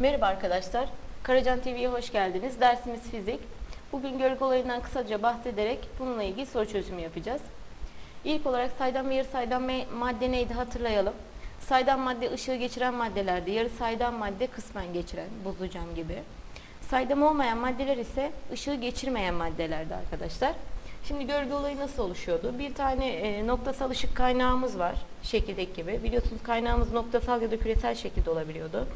Merhaba arkadaşlar. Karacan TV'ye hoş geldiniz. Dersimiz fizik. Bugün gölge olayından kısaca bahsederek bununla ilgili soru çözümü yapacağız. İlk olarak saydam ve yarı saydam madde neydi hatırlayalım. Saydam madde ışığı geçiren maddelerdi. Yarı saydam madde kısmen geçiren, buzlu cam gibi. Saydam olmayan maddeler ise ışığı geçirmeyen maddelerdi arkadaşlar. Şimdi gölge olayı nasıl oluşuyordu? Bir tane e, noktasal ışık kaynağımız var şekildeki gibi. Biliyorsunuz kaynağımız noktasal ya da küresel şekilde olabiliyordu.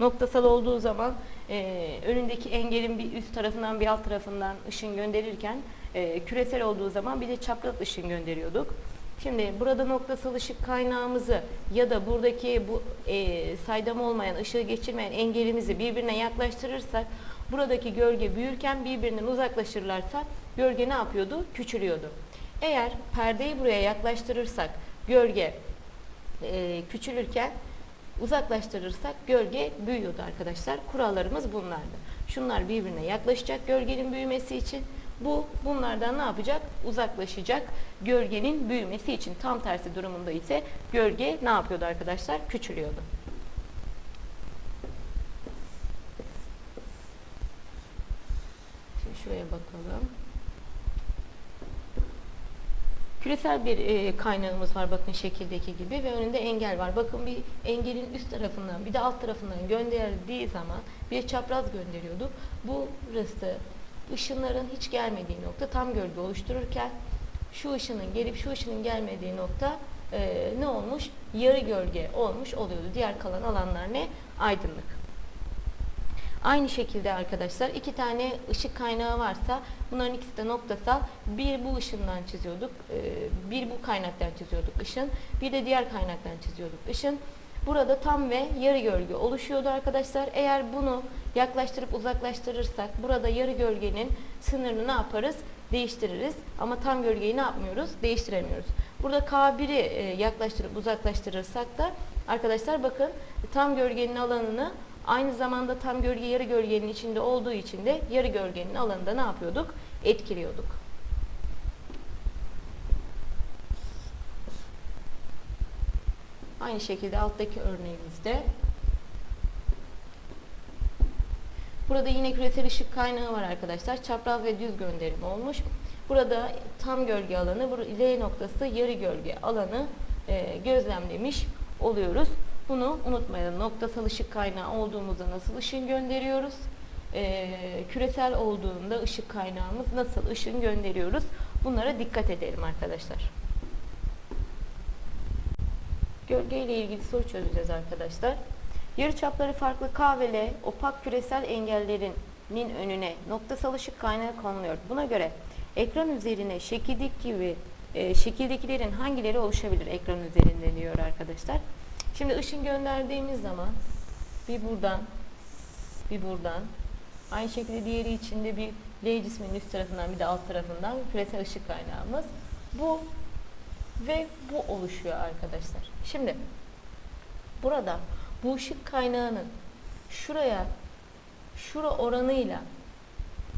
Noktasal olduğu zaman e, önündeki engelin bir üst tarafından bir alt tarafından ışın gönderirken e, küresel olduğu zaman bir de çapraz ışın gönderiyorduk. Şimdi burada noktasal ışık kaynağımızı ya da buradaki bu e, saydam olmayan ışığı geçirmeyen engelimizi birbirine yaklaştırırsak buradaki gölge büyürken birbirinden uzaklaşırlarsa gölge ne yapıyordu? Küçülüyordu. Eğer perdeyi buraya yaklaştırırsak gölge e, küçülürken uzaklaştırırsak gölge büyüyordu arkadaşlar. Kurallarımız bunlardı. Şunlar birbirine yaklaşacak gölgenin büyümesi için. Bu bunlardan ne yapacak? Uzaklaşacak gölgenin büyümesi için. Tam tersi durumunda ise gölge ne yapıyordu arkadaşlar? Küçülüyordu. Şimdi şuraya bakalım. Küresel bir e, kaynağımız var bakın şekildeki gibi ve önünde engel var. Bakın bir engelin üst tarafından bir de alt tarafından gönderildiği zaman bir çapraz gönderiyorduk. Bu burası ışınların hiç gelmediği nokta tam gölge oluştururken şu ışının gelip şu ışının gelmediği nokta e, ne olmuş? Yarı gölge olmuş oluyordu. Diğer kalan alanlar ne? Aydınlık. Aynı şekilde arkadaşlar iki tane ışık kaynağı varsa bunların ikisi de noktasal. Bir bu ışından çiziyorduk, e, bir bu kaynaktan çiziyorduk ışın, bir de diğer kaynaktan çiziyorduk ışın. Burada tam ve yarı gölge oluşuyordu arkadaşlar. Eğer bunu yaklaştırıp uzaklaştırırsak burada yarı gölgenin sınırını ne yaparız? Değiştiririz. Ama tam gölgeyi ne yapmıyoruz? Değiştiremiyoruz. Burada K1'i e, yaklaştırıp uzaklaştırırsak da arkadaşlar bakın tam gölgenin alanını Aynı zamanda tam gölge yarı gölgenin içinde olduğu için de yarı gölgenin alanında ne yapıyorduk? Etkiliyorduk. Aynı şekilde alttaki örneğimizde Burada yine küresel ışık kaynağı var arkadaşlar. Çapraz ve düz gönderim olmuş. Burada tam gölge alanı, L noktası yarı gölge alanı e, gözlemlemiş oluyoruz. Bunu unutmayalım. Noktasal ışık kaynağı olduğumuzda nasıl ışın gönderiyoruz? Ee, küresel olduğunda ışık kaynağımız nasıl ışın gönderiyoruz? Bunlara dikkat edelim arkadaşlar. Gölge ile ilgili soru çözeceğiz arkadaşlar. Yarıçapları farklı K ve L opak küresel engellerinin önüne noktasal ışık kaynağı konuluyor. Buna göre ekran üzerine şekildeki gibi e, şekildekilerin hangileri oluşabilir ekran üzerinde diyor arkadaşlar. Şimdi ışın gönderdiğimiz zaman bir buradan bir buradan aynı şekilde diğeri içinde bir L cisminin üst tarafından bir de alt tarafından bir küresel ışık kaynağımız. Bu ve bu oluşuyor arkadaşlar. Şimdi burada bu ışık kaynağının şuraya şura oranıyla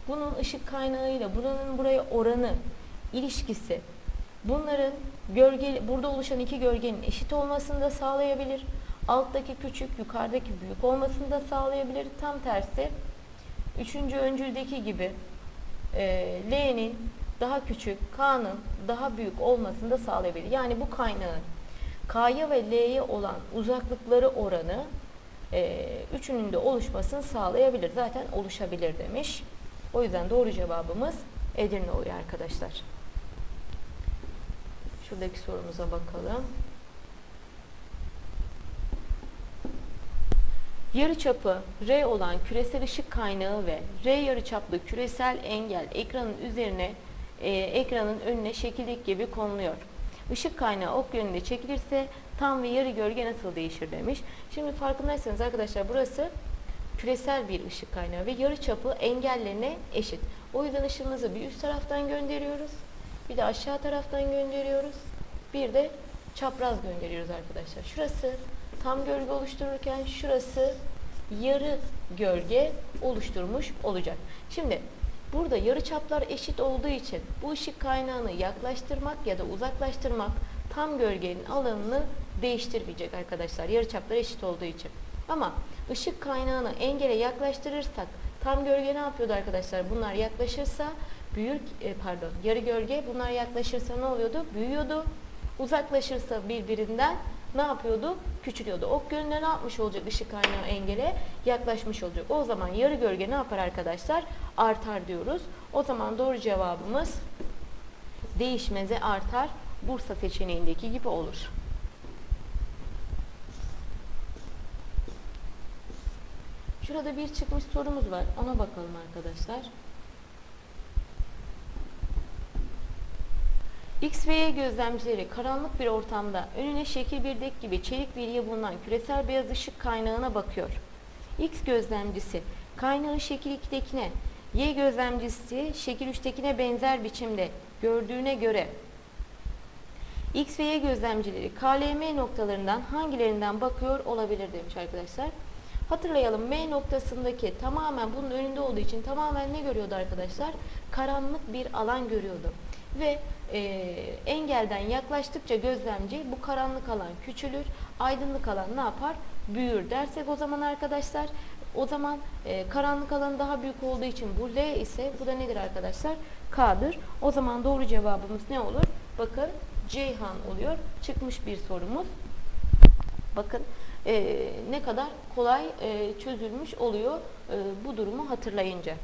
bunun ışık kaynağıyla buranın buraya oranı ilişkisi bunların gölge burada oluşan iki gölgenin eşit olmasını da sağlayabilir. Alttaki küçük, yukarıdaki büyük olmasını da sağlayabilir. Tam tersi üçüncü öncüldeki gibi e, L'nin daha küçük, K'nın daha büyük olmasını da sağlayabilir. Yani bu kaynağın K'ya ve L'ye olan uzaklıkları oranı e, üçünün de oluşmasını sağlayabilir. Zaten oluşabilir demiş. O yüzden doğru cevabımız Edirne oluyor arkadaşlar. Şuradaki sorumuza bakalım. Yarıçapı R olan küresel ışık kaynağı ve R yarıçaplı küresel engel ekranın üzerine e, ekranın önüne şekildeki gibi konuluyor. Işık kaynağı ok yönünde çekilirse tam ve yarı gölge nasıl değişir demiş. Şimdi farkındaysanız arkadaşlar burası küresel bir ışık kaynağı ve yarıçapı engellerine eşit. O yüzden ışığımızı bir üst taraftan gönderiyoruz. Bir de aşağı taraftan gönderiyoruz. Bir de çapraz gönderiyoruz arkadaşlar. Şurası tam gölge oluştururken şurası yarı gölge oluşturmuş olacak. Şimdi burada yarı çaplar eşit olduğu için bu ışık kaynağını yaklaştırmak ya da uzaklaştırmak tam gölgenin alanını değiştirmeyecek arkadaşlar. Yarı çaplar eşit olduğu için. Ama ışık kaynağını engele yaklaştırırsak tam gölge ne yapıyordu arkadaşlar? Bunlar yaklaşırsa büyür e, pardon yarı gölge bunlar yaklaşırsa ne oluyordu? Büyüyordu. Uzaklaşırsa birbirinden ne yapıyordu? Küçülüyordu. Ok yönünde ne yapmış olacak ışık kaynağı engele? Yaklaşmış olacak. O zaman yarı gölge ne yapar arkadaşlar? Artar diyoruz. O zaman doğru cevabımız değişmeze artar. Bursa seçeneğindeki gibi olur. Şurada bir çıkmış sorumuz var. Ona bakalım arkadaşlar. X ve Y gözlemcileri karanlık bir ortamda önüne şekil bir dek gibi çelik bilye bulunan küresel beyaz ışık kaynağına bakıyor. X gözlemcisi kaynağı şekil 2'dekine, Y gözlemcisi şekil 3'tekine benzer biçimde gördüğüne göre X ve Y gözlemcileri KLM noktalarından hangilerinden bakıyor olabilir demiş arkadaşlar. Hatırlayalım M noktasındaki tamamen bunun önünde olduğu için tamamen ne görüyordu arkadaşlar? Karanlık bir alan görüyordu. Ve e, engelden yaklaştıkça gözlemci bu karanlık alan küçülür, aydınlık alan ne yapar? Büyür dersek o zaman arkadaşlar o zaman e, karanlık alan daha büyük olduğu için bu L ise bu da nedir arkadaşlar? K'dır. O zaman doğru cevabımız ne olur? Bakın Ceyhan oluyor. Çıkmış bir sorumuz. Bakın e, ne kadar kolay e, çözülmüş oluyor e, bu durumu hatırlayınca.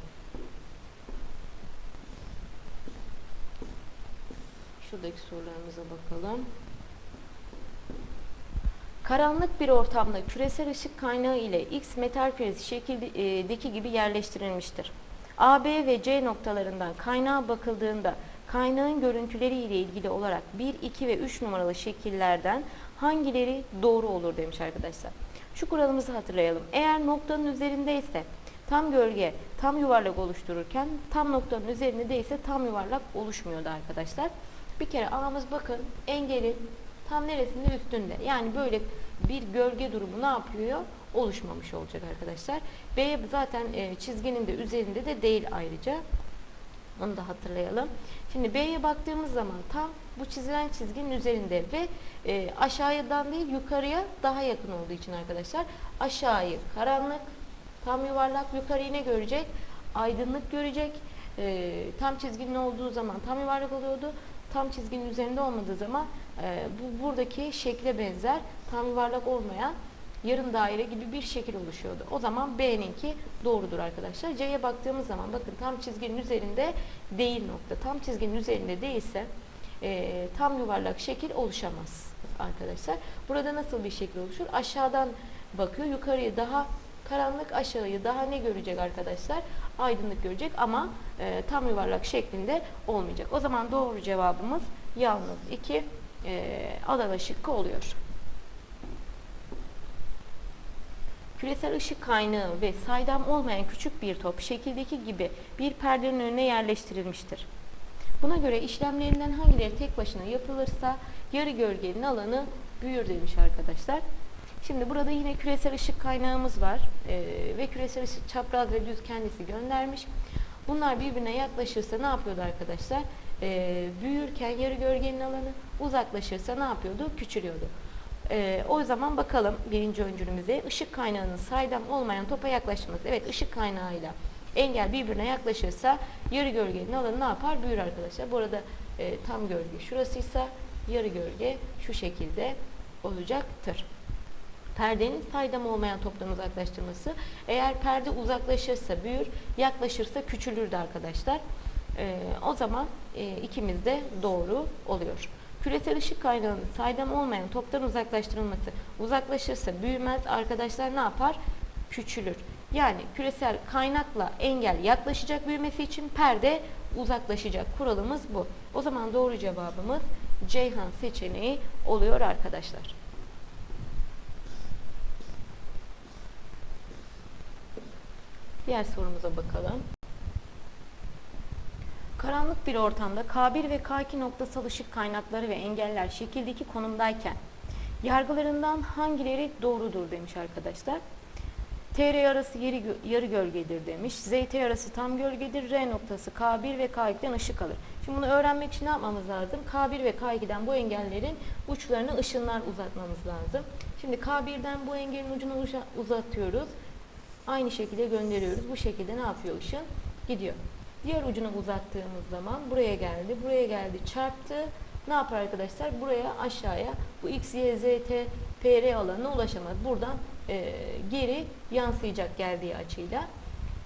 Şuradaki sorularımıza bakalım. Karanlık bir ortamda küresel ışık kaynağı ile X metal küresi şekildeki gibi yerleştirilmiştir. A, B ve C noktalarından kaynağa bakıldığında kaynağın görüntüleri ile ilgili olarak 1, 2 ve 3 numaralı şekillerden hangileri doğru olur demiş arkadaşlar. Şu kuralımızı hatırlayalım. Eğer noktanın üzerindeyse tam gölge tam yuvarlak oluştururken tam noktanın üzerinde değilse tam yuvarlak oluşmuyordu arkadaşlar. Bir kere A'mız bakın engelin tam neresinde üstünde. Yani böyle bir gölge durumu ne yapıyor? Oluşmamış olacak arkadaşlar. B zaten e, çizginin de üzerinde de değil ayrıca. Onu da hatırlayalım. Şimdi B'ye baktığımız zaman tam bu çizilen çizginin üzerinde ve e, aşağıdan değil yukarıya daha yakın olduğu için arkadaşlar aşağıyı karanlık tam yuvarlak yukarıyı ne görecek? Aydınlık görecek. E, tam çizginin olduğu zaman tam yuvarlak oluyordu. Tam çizginin üzerinde olmadığı zaman e, bu buradaki şekle benzer tam yuvarlak olmayan yarım daire gibi bir şekil oluşuyordu. O zaman B'ninki doğrudur arkadaşlar. C'ye baktığımız zaman bakın tam çizginin üzerinde değil nokta. Tam çizginin üzerinde değilse e, tam yuvarlak şekil oluşamaz arkadaşlar. Burada nasıl bir şekil oluşur? Aşağıdan bakıyor. Yukarıyı daha karanlık aşağıyı daha ne görecek arkadaşlar? Aydınlık görecek ama e, tam yuvarlak şeklinde olmayacak. O zaman doğru cevabımız yalnız 2 e, Adana şıkkı oluyor. Küresel ışık kaynağı ve saydam olmayan küçük bir top şekildeki gibi bir perdenin önüne yerleştirilmiştir. Buna göre işlemlerinden hangileri tek başına yapılırsa yarı gölgenin alanı büyür demiş arkadaşlar. Şimdi burada yine küresel ışık kaynağımız var ee, ve küresel ışık çapraz ve düz kendisi göndermiş. Bunlar birbirine yaklaşırsa ne yapıyordu arkadaşlar? Ee, büyürken yarı gölgenin alanı uzaklaşırsa ne yapıyordu? Küçülüyordu. Ee, o zaman bakalım birinci öncülümüze ışık kaynağının saydam olmayan topa yaklaşması. Evet ışık kaynağıyla engel birbirine yaklaşırsa yarı gölgenin alanı ne yapar? Büyür arkadaşlar. Bu arada e, tam gölge şurasıysa yarı gölge şu şekilde olacaktır. Perdenin saydam olmayan toptan uzaklaştırması. Eğer perde uzaklaşırsa büyür, yaklaşırsa küçülürdü arkadaşlar. Ee, o zaman e, ikimiz de doğru oluyor. Küresel ışık kaynağının saydam olmayan toptan uzaklaştırılması uzaklaşırsa büyümez. Arkadaşlar ne yapar? Küçülür. Yani küresel kaynakla engel yaklaşacak büyümesi için perde uzaklaşacak. Kuralımız bu. O zaman doğru cevabımız Ceyhan seçeneği oluyor arkadaşlar. Diğer sorumuza bakalım. Karanlık bir ortamda K1 ve K2 noktasal ışık kaynakları ve engeller şekildeki konumdayken yargılarından hangileri doğrudur demiş arkadaşlar. TR arası gö- yarı gölgedir demiş. ZT arası tam gölgedir. R noktası K1 ve K2'den ışık alır. Şimdi bunu öğrenmek için ne yapmamız lazım? K1 ve K2'den bu engellerin uçlarını ışınlar uzatmamız lazım. Şimdi K1'den bu engelin ucunu uzatıyoruz. Aynı şekilde gönderiyoruz. Bu şekilde ne yapıyor ışın? Gidiyor. Diğer ucunu uzattığımız zaman buraya geldi, buraya geldi, çarptı. Ne yapar arkadaşlar? Buraya aşağıya bu x, y, z, t, p, r alanına ulaşamaz. Buradan e, geri yansıyacak geldiği açıyla.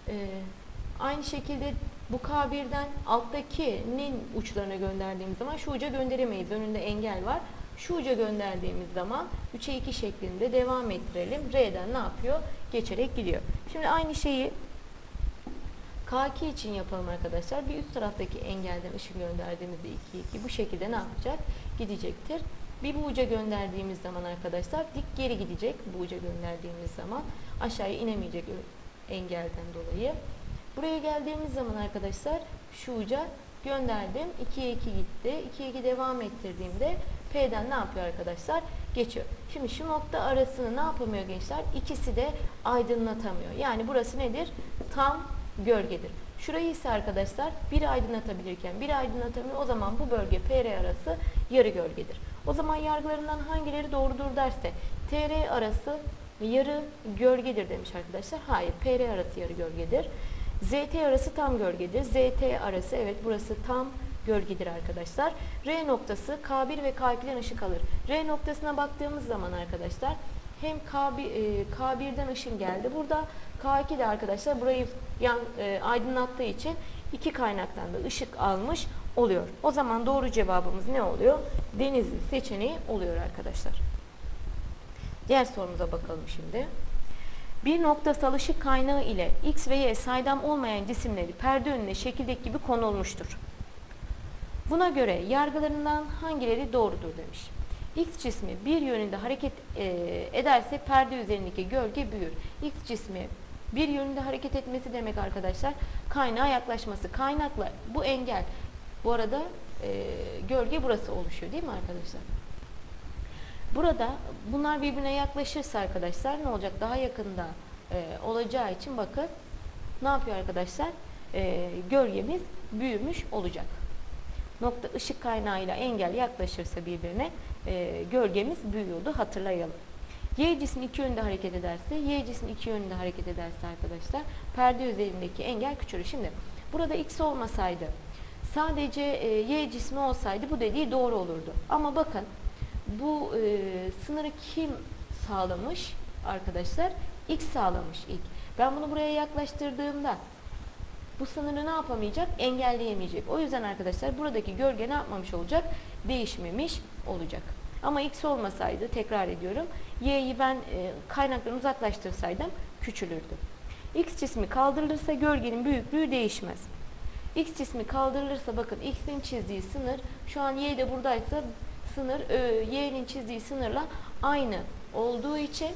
E, aynı şekilde bu K1'den alttakinin uçlarına gönderdiğimiz zaman şu uca gönderemeyiz. Önünde engel var. Şu uca gönderdiğimiz zaman 3'e 2 şeklinde devam ettirelim. R'den ne yapıyor? Geçerek gidiyor. Şimdi aynı şeyi K2 için yapalım arkadaşlar. Bir üst taraftaki engelden ışın gönderdiğimizde 2 2 bu şekilde ne yapacak? Gidecektir. Bir bu uca gönderdiğimiz zaman arkadaşlar dik geri gidecek. Bu uca gönderdiğimiz zaman aşağıya inemeyecek engelden dolayı. Buraya geldiğimiz zaman arkadaşlar şu uca gönderdim. 2'ye 2 gitti. 2'ye 2 devam ettirdiğimde P'den ne yapıyor arkadaşlar? Geçiyor. Şimdi şu nokta arasını ne yapamıyor gençler? İkisi de aydınlatamıyor. Yani burası nedir? Tam gölgedir. Şurayı ise arkadaşlar biri aydınlatabilirken biri aydınlatamıyor. O zaman bu bölge PR arası yarı gölgedir. O zaman yargılarından hangileri doğrudur derse TR arası yarı gölgedir demiş arkadaşlar. Hayır PR arası yarı gölgedir. ZT arası tam gölgedir. ZT arası evet burası tam gölgedir arkadaşlar. R noktası K1 ve K2'den ışık alır. R noktasına baktığımız zaman arkadaşlar hem K1, e, K1'den ışın geldi. Burada K2 de arkadaşlar burayı yan, e, aydınlattığı için iki kaynaktan da ışık almış oluyor. O zaman doğru cevabımız ne oluyor? Denizli seçeneği oluyor arkadaşlar. Diğer sorumuza bakalım şimdi. Bir noktasal ışık kaynağı ile X ve Y saydam olmayan cisimleri perde önüne şekildeki gibi konulmuştur. Buna göre yargılarından hangileri doğrudur demiş. X cismi bir yönünde hareket e, ederse perde üzerindeki gölge büyür. X cismi bir yönünde hareket etmesi demek arkadaşlar kaynağa yaklaşması. Kaynakla bu engel bu arada e, gölge burası oluşuyor değil mi arkadaşlar? Burada bunlar birbirine yaklaşırsa arkadaşlar ne olacak? Daha yakında e, olacağı için bakın ne yapıyor arkadaşlar? E, gölgemiz büyümüş olacak. Nokta ışık kaynağıyla engel yaklaşırsa birbirine e, gölgemiz büyüyordu hatırlayalım. Y cismi iki yönde hareket ederse, Y cismi iki yönde hareket ederse arkadaşlar perde üzerindeki engel küçülür. Şimdi burada X olmasaydı sadece e, Y cismi olsaydı bu dediği doğru olurdu. Ama bakın bu e, sınırı kim sağlamış arkadaşlar? X sağlamış ilk. Ben bunu buraya yaklaştırdığımda bu sınırı ne yapamayacak? Engelleyemeyecek. O yüzden arkadaşlar buradaki gölge ne yapmamış olacak? Değişmemiş olacak. Ama x olmasaydı tekrar ediyorum. Y'yi ben e, kaynaktan uzaklaştırsaydım küçülürdü. X cismi kaldırılırsa gölgenin büyüklüğü değişmez. X cismi kaldırılırsa bakın x'in çizdiği sınır şu an y de buradaysa sınır e, y'nin çizdiği sınırla aynı olduğu için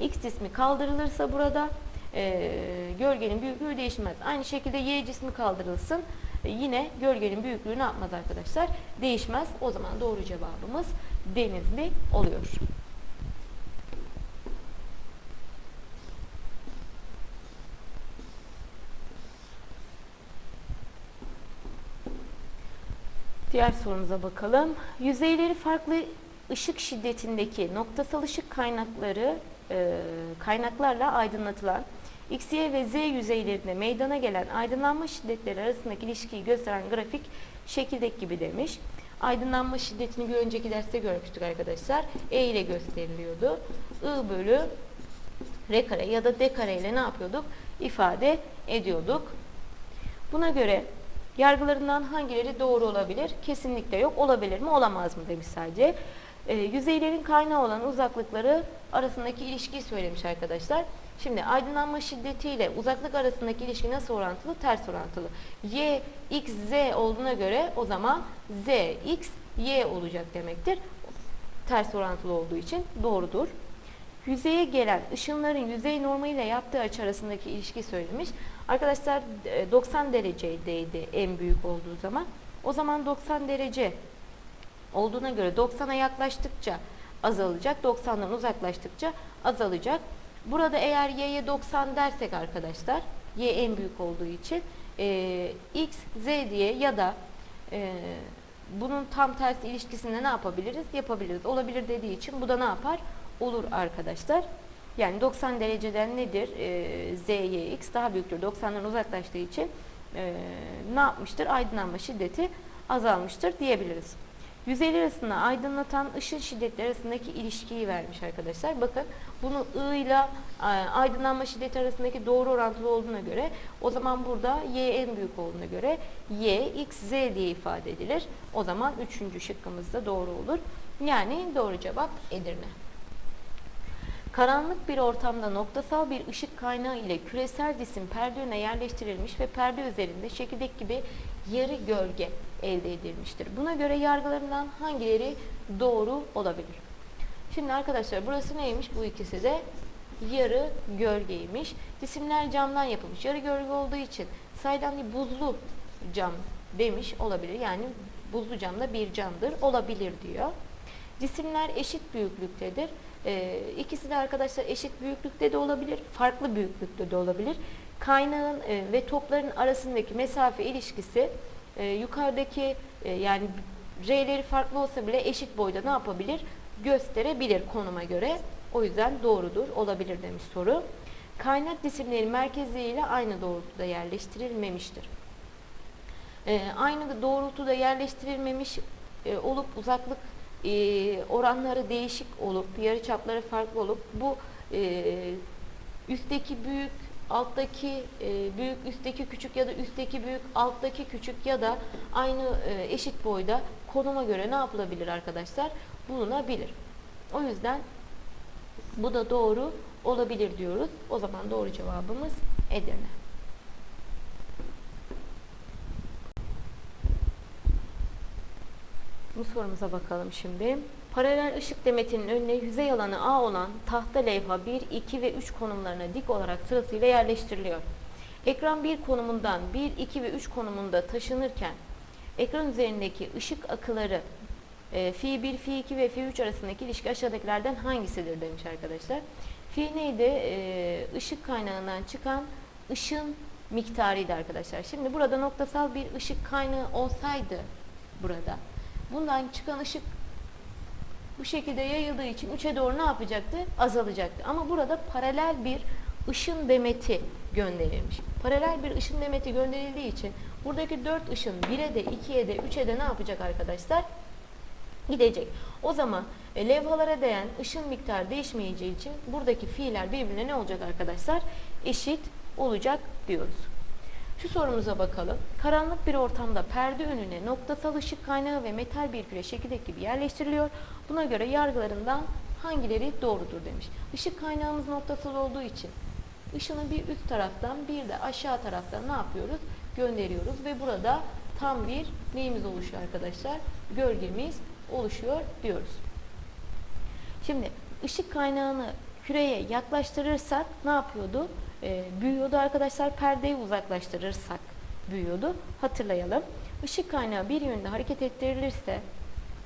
x cismi kaldırılırsa burada e, gölgenin büyüklüğü değişmez. Aynı şekilde y cismi kaldırılsın. E, yine gölgenin büyüklüğü ne yapmaz arkadaşlar? Değişmez. O zaman doğru cevabımız denizli oluyor. Diğer sorumuza bakalım. Yüzeyleri farklı ışık şiddetindeki noktasal ışık kaynakları e, kaynaklarla aydınlatılan X, Y ve Z yüzeylerinde meydana gelen aydınlanma şiddetleri arasındaki ilişkiyi gösteren grafik şekildeki gibi demiş. Aydınlanma şiddetini bir önceki derste görmüştük arkadaşlar. E ile gösteriliyordu. I bölü R kare ya da D kare ile ne yapıyorduk? İfade ediyorduk. Buna göre yargılarından hangileri doğru olabilir? Kesinlikle yok. Olabilir mi? Olamaz mı demiş sadece. E, yüzeylerin kaynağı olan uzaklıkları arasındaki ilişkiyi söylemiş arkadaşlar. Şimdi aydınlanma şiddeti ile uzaklık arasındaki ilişki nasıl orantılı? Ters orantılı. Y, X, Z olduğuna göre o zaman Z, X, Y olacak demektir. Ters orantılı olduğu için doğrudur. Yüzeye gelen ışınların yüzey normaliyle yaptığı açı arasındaki ilişki söylemiş. Arkadaşlar e, 90 dereceydi en büyük olduğu zaman. O zaman 90 derece olduğuna göre 90'a yaklaştıkça azalacak. 90'dan uzaklaştıkça azalacak. Burada eğer y'ye 90 dersek arkadaşlar, y en büyük olduğu için e, x, z diye ya da e, bunun tam tersi ilişkisinde ne yapabiliriz? Yapabiliriz. Olabilir dediği için bu da ne yapar? Olur arkadaşlar. Yani 90 dereceden nedir? E, z, y, x daha büyüktür. 90'dan uzaklaştığı için e, ne yapmıştır? Aydınlanma şiddeti azalmıştır diyebiliriz. Yüzeyler arasında aydınlatan ışın şiddetleri arasındaki ilişkiyi vermiş arkadaşlar. Bakın bunu I ile e, aydınlanma şiddeti arasındaki doğru orantılı olduğuna göre o zaman burada Y en büyük olduğuna göre Y, X, Z diye ifade edilir. O zaman üçüncü şıkkımız da doğru olur. Yani doğru cevap Edirne. Karanlık bir ortamda noktasal bir ışık kaynağı ile küresel cisim perde önüne yerleştirilmiş ve perde üzerinde çekirdek gibi yarı gölge elde edilmiştir. Buna göre yargılarından hangileri doğru olabilir? Şimdi arkadaşlar burası neymiş? Bu ikisi de yarı gölgeymiş. Cisimler camdan yapılmış. Yarı gölge olduğu için saydam bir buzlu cam demiş olabilir. Yani buzlu cam da bir camdır. Olabilir diyor. Cisimler eşit büyüklüktedir. Ee, ikisi de arkadaşlar eşit büyüklükte de olabilir, farklı büyüklükte de olabilir. Kaynağın e, ve topların arasındaki mesafe ilişkisi e, yukarıdaki e, yani R'leri farklı olsa bile eşit boyda ne yapabilir? Gösterebilir konuma göre. O yüzden doğrudur, olabilir demiş soru. Kaynak cisimleri merkezleriyle aynı doğrultuda yerleştirilmemiştir. E, aynı doğrultuda yerleştirilmemiş e, olup uzaklık e, oranları değişik olup, yarıçapları farklı olup bu e, üstteki büyük, alttaki e, büyük, üstteki küçük ya da üstteki büyük, alttaki küçük ya da aynı e, eşit boyda konuma göre ne yapılabilir arkadaşlar? Bulunabilir. O yüzden bu da doğru olabilir diyoruz. O zaman doğru cevabımız Edirne. Bu sorumuza bakalım şimdi. Paralel ışık demetinin önüne yüzey alanı A olan tahta levha 1, 2 ve 3 konumlarına dik olarak sırasıyla yerleştiriliyor. Ekran 1 konumundan 1, 2 ve 3 konumunda taşınırken ekran üzerindeki ışık akıları e, fi 1, fi 2 ve fi 3 arasındaki ilişki aşağıdakilerden hangisidir demiş arkadaşlar. Fi neydi? E, ışık kaynağından çıkan ışın miktarıydı arkadaşlar. Şimdi burada noktasal bir ışık kaynağı olsaydı burada bundan çıkan ışık bu şekilde yayıldığı için 3'e doğru ne yapacaktı? Azalacaktı. Ama burada paralel bir ışın demeti gönderilmiş. Paralel bir ışın demeti gönderildiği için buradaki 4 ışın 1'e de 2'ye de 3'e de ne yapacak arkadaşlar? Gidecek. O zaman e, levhalara değen ışın miktarı değişmeyeceği için buradaki fiiller birbirine ne olacak arkadaşlar? Eşit olacak diyoruz. Şu sorumuza bakalım. Karanlık bir ortamda perde önüne noktasal ışık kaynağı ve metal bir küre çekirdek gibi yerleştiriliyor. Buna göre yargılarından hangileri doğrudur demiş. Işık kaynağımız noktasal olduğu için ışını bir üst taraftan bir de aşağı taraftan ne yapıyoruz? Gönderiyoruz ve burada tam bir neyimiz oluşuyor arkadaşlar? Gölgemiz oluşuyor diyoruz. Şimdi ışık kaynağını küreye yaklaştırırsak ne yapıyordu? E, büyüyordu arkadaşlar. Perdeyi uzaklaştırırsak büyüyordu. Hatırlayalım. Işık kaynağı bir yönde hareket ettirilirse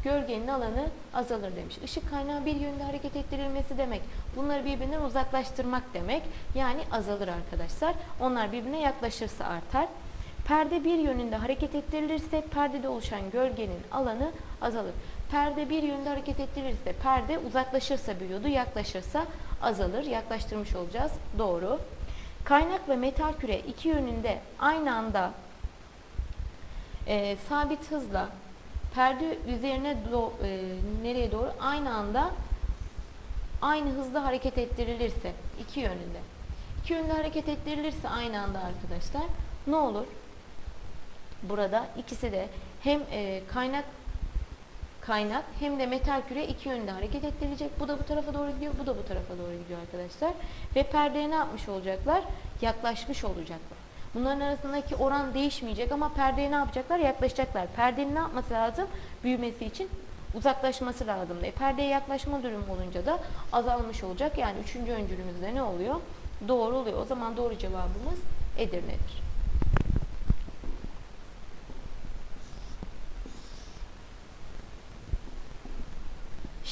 gölgenin alanı azalır demiş. Işık kaynağı bir yönde hareket ettirilmesi demek. Bunları birbirinden uzaklaştırmak demek. Yani azalır arkadaşlar. Onlar birbirine yaklaşırsa artar. Perde bir yönünde hareket ettirilirse perdede oluşan gölgenin alanı azalır. Perde bir yönde hareket ettirilirse perde uzaklaşırsa büyüyordu, yaklaşırsa azalır. Yaklaştırmış olacağız. Doğru. Kaynak ve metal küre iki yönünde aynı anda e, sabit hızla perde üzerine do, e, nereye doğru aynı anda aynı hızda hareket ettirilirse iki yönünde iki yönde hareket ettirilirse aynı anda arkadaşlar ne olur? Burada ikisi de hem e, kaynak kaynak hem de metal küre iki yönde hareket ettirilecek. Bu da bu tarafa doğru gidiyor, bu da bu tarafa doğru gidiyor arkadaşlar. Ve perdeye ne yapmış olacaklar? Yaklaşmış olacaklar. Bunların arasındaki oran değişmeyecek ama perdeye ne yapacaklar? Yaklaşacaklar. Perdenin ne yapması lazım? Büyümesi için uzaklaşması lazım. E, perdeye yaklaşma durumu olunca da azalmış olacak. Yani üçüncü öncülümüzde ne oluyor? Doğru oluyor. O zaman doğru cevabımız Edirne'dir.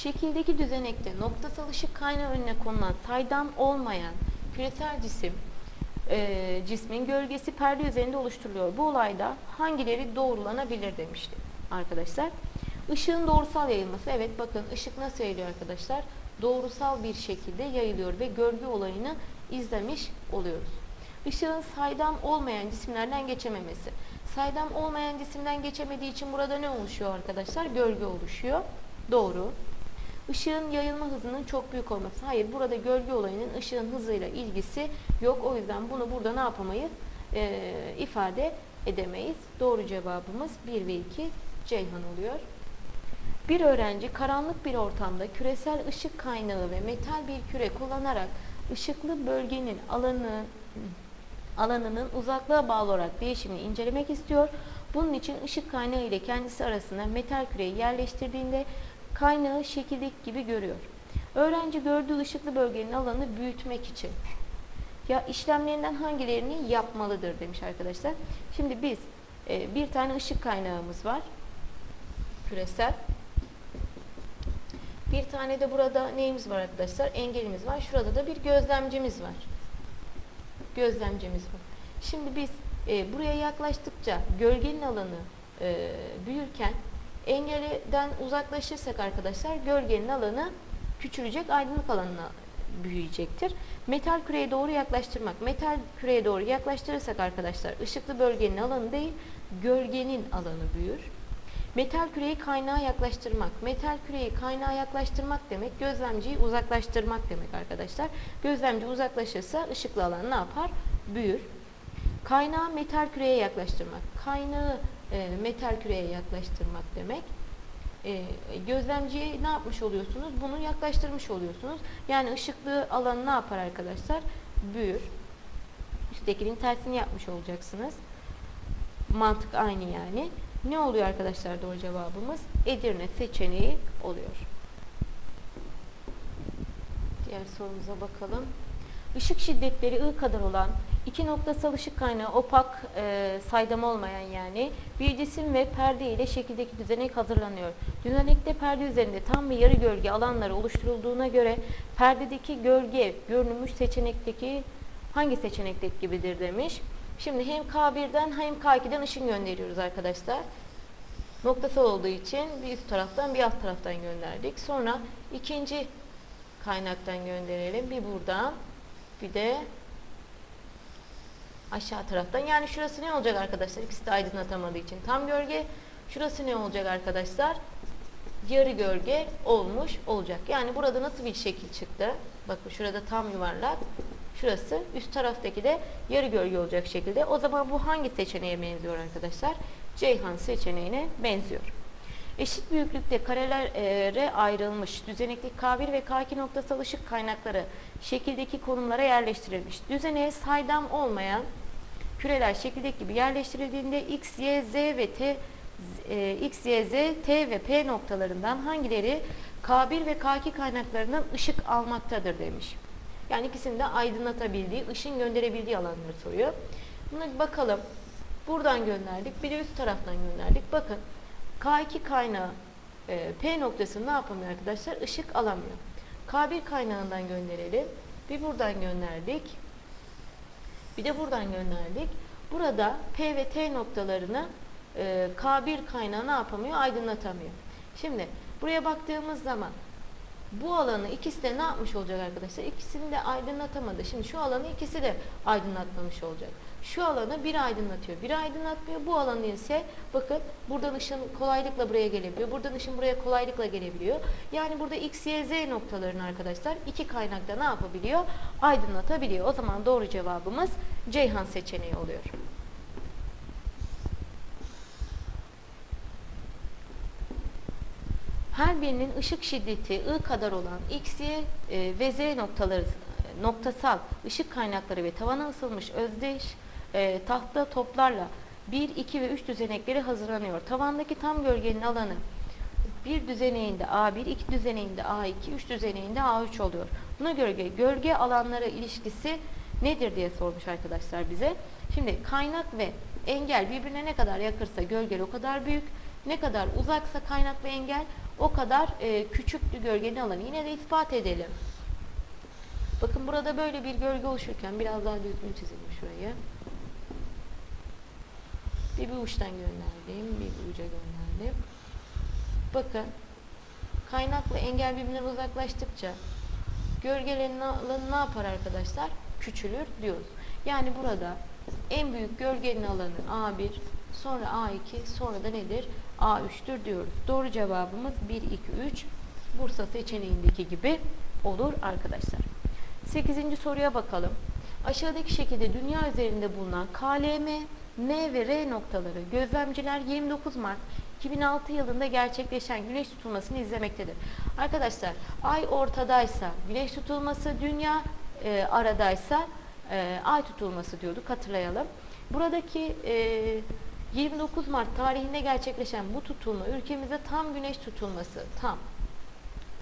Şekildeki düzenekte noktasal ışık kaynağı önüne konulan saydam olmayan küresel cisim e, cismin gölgesi perde üzerinde oluşturuluyor. Bu olayda hangileri doğrulanabilir demişti arkadaşlar. Işığın doğrusal yayılması. Evet bakın ışık nasıl yayılıyor arkadaşlar? Doğrusal bir şekilde yayılıyor ve gölge olayını izlemiş oluyoruz. Işığın saydam olmayan cisimlerden geçememesi. Saydam olmayan cisimden geçemediği için burada ne oluşuyor arkadaşlar? Gölge oluşuyor. Doğru. Işığın yayılma hızının çok büyük olması. Hayır burada gölge olayının ışığın hızıyla ilgisi yok. O yüzden bunu burada ne yapamayız? Ee, ifade edemeyiz. Doğru cevabımız 1 ve 2 Ceyhan oluyor. Bir öğrenci karanlık bir ortamda küresel ışık kaynağı ve metal bir küre kullanarak ışıklı bölgenin alanı alanının uzaklığa bağlı olarak değişimini incelemek istiyor. Bunun için ışık kaynağı ile kendisi arasında metal küreyi yerleştirdiğinde kaynağı şekildeki gibi görüyor. Öğrenci gördüğü ışıklı bölgenin alanını büyütmek için ya işlemlerinden hangilerini yapmalıdır demiş arkadaşlar. Şimdi biz e, bir tane ışık kaynağımız var. Küresel. Bir tane de burada neyimiz var arkadaşlar? Engelimiz var. Şurada da bir gözlemcimiz var. Gözlemcimiz var. Şimdi biz e, buraya yaklaştıkça gölgenin alanı e, büyürken engelden uzaklaşırsak arkadaşlar gölgenin alanı küçülecek, aydınlık alanına büyüyecektir. Metal küreye doğru yaklaştırmak. Metal küreye doğru yaklaştırırsak arkadaşlar ışıklı bölgenin alanı değil, gölgenin alanı büyür. Metal küreyi kaynağa yaklaştırmak. Metal küreyi kaynağa yaklaştırmak demek gözlemciyi uzaklaştırmak demek arkadaşlar. Gözlemci uzaklaşırsa ışıklı alan ne yapar? Büyür. Kaynağı metal küreye yaklaştırmak. Kaynağı e, metal küreye yaklaştırmak demek. E, gözlemciye ne yapmış oluyorsunuz? Bunu yaklaştırmış oluyorsunuz. Yani ışıklı alan ne yapar arkadaşlar? Büyür. Üsttekinin tersini yapmış olacaksınız. Mantık aynı yani. Ne oluyor arkadaşlar doğru cevabımız? Edirne seçeneği oluyor. Diğer sorumuza bakalım. Işık şiddetleri I kadar olan iki noktasal ışık kaynağı opak e, saydam olmayan yani bir cisim ve perde ile şekildeki düzenek hazırlanıyor. Düzenekte perde üzerinde tam ve yarı gölge alanları oluşturulduğuna göre perdedeki gölge görünmüş seçenekteki hangi seçenekteki gibidir demiş. Şimdi hem K1'den hem K2'den ışın gönderiyoruz arkadaşlar. Noktasal olduğu için bir üst taraftan bir alt taraftan gönderdik. Sonra ikinci kaynaktan gönderelim. Bir buradan bir de aşağı taraftan. Yani şurası ne olacak arkadaşlar? İkisi de aydınlatamadığı için tam gölge. Şurası ne olacak arkadaşlar? Yarı gölge olmuş olacak. Yani burada nasıl bir şekil çıktı? Bakın şurada tam yuvarlak. Şurası üst taraftaki de yarı gölge olacak şekilde. O zaman bu hangi seçeneğe benziyor arkadaşlar? Ceyhan seçeneğine benziyor. Eşit büyüklükte karelere ayrılmış düzenekteki K1 ve K2 noktasal ışık kaynakları şekildeki konumlara yerleştirilmiş. Düzeneğe saydam olmayan küreler şekildeki gibi yerleştirildiğinde X, Y, Z ve T e, X, Y, Z, T ve P noktalarından hangileri K1 ve K2 kaynaklarından ışık almaktadır demiş. Yani ikisini de aydınlatabildiği, ışın gönderebildiği alanları soruyor. Buna bakalım. Buradan gönderdik. Bir de üst taraftan gönderdik. Bakın K2 kaynağı e, P noktası ne yapamıyor arkadaşlar? Işık alamıyor. K1 kaynağından gönderelim. Bir buradan gönderdik. Bir de buradan gönderdik. Burada P ve T noktalarını e, K1 kaynağı ne yapamıyor? Aydınlatamıyor. Şimdi buraya baktığımız zaman bu alanı ikisi de ne yapmış olacak arkadaşlar? İkisini de aydınlatamadı. Şimdi şu alanı ikisi de aydınlatmamış olacak. Şu alanı bir aydınlatıyor, bir aydınlatmıyor. Bu alanı ise bakın buradan ışın kolaylıkla buraya gelebiliyor. Buradan ışın buraya kolaylıkla gelebiliyor. Yani burada X, Y, Z noktalarını arkadaşlar iki kaynakta ne yapabiliyor? Aydınlatabiliyor. O zaman doğru cevabımız Ceyhan seçeneği oluyor. Her birinin ışık şiddeti I kadar olan X, Y e, ve Z noktaları e, noktasal ışık kaynakları ve tavana ısılmış özdeş e, tahta toplarla 1, 2 ve 3 düzenekleri hazırlanıyor. Tavandaki tam gölgenin alanı bir düzeneğinde A1, iki düzeneğinde A2, üç düzeneğinde A3 oluyor. Buna göre gölge alanlara ilişkisi nedir diye sormuş arkadaşlar bize. Şimdi kaynak ve engel birbirine ne kadar yakırsa gölge o kadar büyük. Ne kadar uzaksa kaynak ve engel o kadar e, küçüktü gölgenin alanı. Yine de ispat edelim. Bakın burada böyle bir gölge oluşurken biraz daha düzgün çizelim şurayı. Bir bir uçtan gönderdim, bir bir uca gönderdim. Bakın kaynakla engel birbirinden uzaklaştıkça gölgelerin alanı ne yapar arkadaşlar? Küçülür diyoruz. Yani burada en büyük gölgenin alanı A1, sonra A2, sonra da nedir? A3'tür diyoruz. Doğru cevabımız 1, 2, 3 Bursa seçeneğindeki gibi olur arkadaşlar. 8. soruya bakalım. Aşağıdaki şekilde dünya üzerinde bulunan KLM, M ve R noktaları gözlemciler 29 Mart 2006 yılında gerçekleşen güneş tutulmasını izlemektedir. Arkadaşlar ay ortadaysa güneş tutulması, dünya e, aradaysa e, ay tutulması diyorduk hatırlayalım. Buradaki e, 29 Mart tarihinde gerçekleşen bu tutulma ülkemizde tam güneş tutulması tam.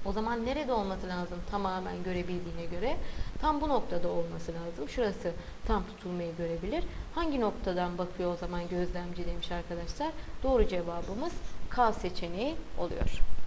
O zaman nerede olması lazım tamamen görebildiğine göre? Tam bu noktada olması lazım. Şurası tam tutulmayı görebilir. Hangi noktadan bakıyor o zaman gözlemci demiş arkadaşlar. Doğru cevabımız K seçeneği oluyor.